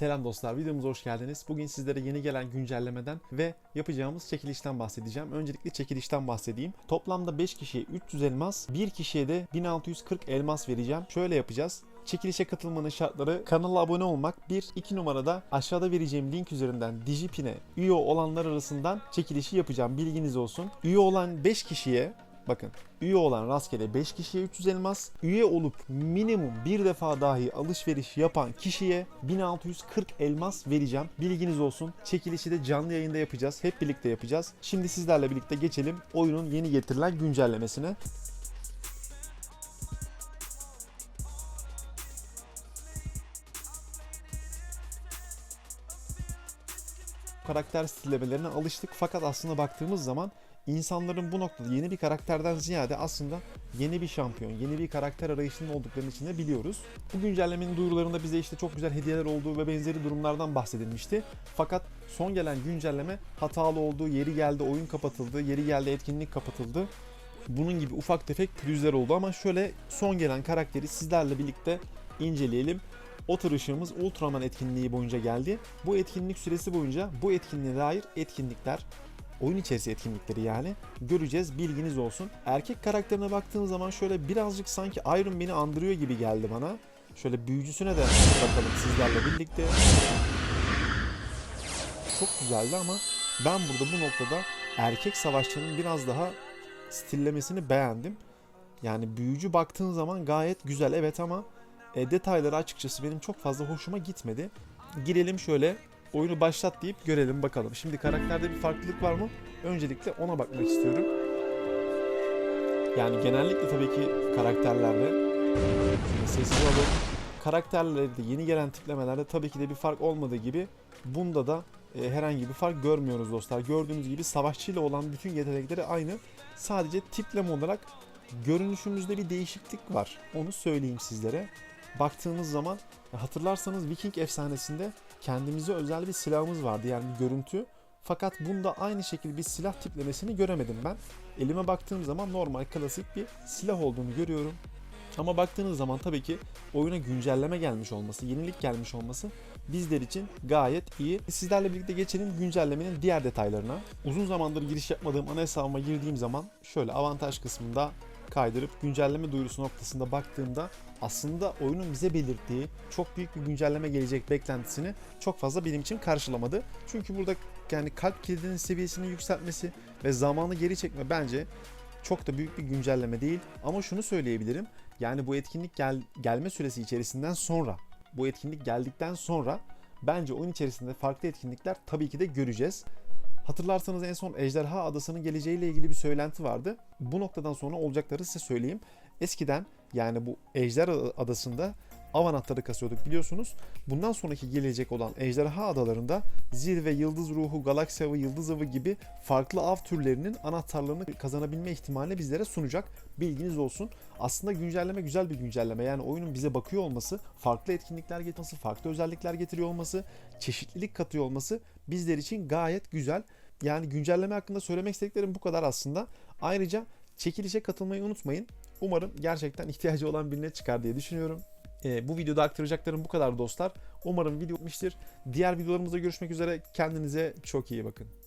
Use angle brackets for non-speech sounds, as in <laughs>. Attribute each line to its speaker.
Speaker 1: Selam dostlar, videomuza hoş geldiniz. Bugün sizlere yeni gelen güncellemeden ve yapacağımız çekilişten bahsedeceğim. Öncelikle çekilişten bahsedeyim. Toplamda 5 kişiye 300 elmas, 1 kişiye de 1640 elmas vereceğim. Şöyle yapacağız. Çekilişe katılmanın şartları kanala abone olmak. 1 2 numarada aşağıda vereceğim link üzerinden Digipin'e üye olanlar arasından çekilişi yapacağım. Bilginiz olsun. Üye olan 5 kişiye Bakın üye olan rastgele 5 kişiye 300 elmas, üye olup minimum bir defa dahi alışveriş yapan kişiye 1640 elmas vereceğim. Bilginiz olsun. Çekilişi de canlı yayında yapacağız. Hep birlikte yapacağız. Şimdi sizlerle birlikte geçelim oyunun yeni getirilen güncellemesine. karakter stillemelerine alıştık fakat aslında baktığımız zaman insanların bu noktada yeni bir karakterden ziyade aslında yeni bir şampiyon, yeni bir karakter arayışında olduklarını için de biliyoruz. Bu güncellemenin duyurularında bize işte çok güzel hediyeler olduğu ve benzeri durumlardan bahsedilmişti. Fakat son gelen güncelleme hatalı olduğu, yeri geldi oyun kapatıldı, yeri geldi etkinlik kapatıldı. Bunun gibi ufak tefek pürüzler oldu ama şöyle son gelen karakteri sizlerle birlikte inceleyelim. Otur ışığımız Ultraman etkinliği boyunca geldi. Bu etkinlik süresi boyunca bu etkinliğe dair etkinlikler, oyun içerisi etkinlikleri yani göreceğiz bilginiz olsun. Erkek karakterine baktığım zaman şöyle birazcık sanki Iron Man'i andırıyor gibi geldi bana. Şöyle büyücüsüne de bakalım sizlerle birlikte. Çok güzeldi ama ben burada bu noktada erkek savaşçının biraz daha stillemesini beğendim. Yani büyücü baktığın zaman gayet güzel evet ama e, detayları açıkçası benim çok fazla hoşuma gitmedi. Girelim şöyle oyunu başlat deyip görelim bakalım. Şimdi karakterde bir farklılık var mı? Öncelikle ona bakmak istiyorum. Yani genellikle tabii ki karakterlerle şimdi sessiz alalım. Karakterlerde yeni gelen tiplemelerde tabii ki de bir fark olmadığı gibi bunda da e, herhangi bir fark görmüyoruz dostlar. Gördüğünüz gibi savaşçıyla olan bütün yetenekleri aynı. Sadece tipleme olarak görünüşümüzde bir değişiklik var. Onu söyleyeyim sizlere. Baktığımız zaman hatırlarsanız Viking efsanesinde kendimize özel bir silahımız vardı yani bir görüntü. Fakat bunda aynı şekilde bir silah tiplemesini göremedim ben. Elime baktığım zaman normal klasik bir silah olduğunu görüyorum. Ama baktığınız zaman tabii ki oyuna güncelleme gelmiş olması, yenilik gelmiş olması bizler için gayet iyi. Sizlerle birlikte geçelim güncellemenin diğer detaylarına. Uzun zamandır giriş yapmadığım ana hesabıma girdiğim zaman şöyle avantaj kısmında kaydırıp güncelleme duyurusu noktasında baktığımda aslında oyunun bize belirttiği çok büyük bir güncelleme gelecek beklentisini çok fazla benim için karşılamadı. Çünkü burada yani kalp kilidinin seviyesini yükseltmesi ve zamanı geri çekme bence çok da büyük bir güncelleme değil. Ama şunu söyleyebilirim. Yani bu etkinlik gel gelme süresi içerisinden sonra, bu etkinlik geldikten sonra bence oyun içerisinde farklı etkinlikler tabii ki de göreceğiz. Hatırlarsanız en son Ejderha Adası'nın geleceğiyle ilgili bir söylenti vardı. Bu noktadan sonra olacakları size söyleyeyim. Eskiden yani bu Ejderha Adası'nda av anahtarı kasıyorduk biliyorsunuz. Bundan sonraki gelecek olan Ejderha Adalarında Zirve, Yıldız Ruhu, Galaksi Avı, Yıldız Avı gibi farklı av türlerinin anahtarlarını kazanabilme ihtimali bizlere sunacak. Bilginiz olsun. Aslında güncelleme güzel bir güncelleme. Yani oyunun bize bakıyor olması, farklı etkinlikler getirmesi, farklı özellikler getiriyor olması, çeşitlilik katıyor olması bizler için gayet güzel. Yani güncelleme hakkında söylemek istediklerim bu kadar aslında. Ayrıca çekilişe katılmayı unutmayın. Umarım gerçekten <laughs> ihtiyacı olan birine çıkar diye düşünüyorum. Ee, bu videoda aktaracaklarım bu kadar dostlar. Umarım video bitmiştir. Diğer videolarımızda görüşmek üzere. Kendinize çok iyi bakın.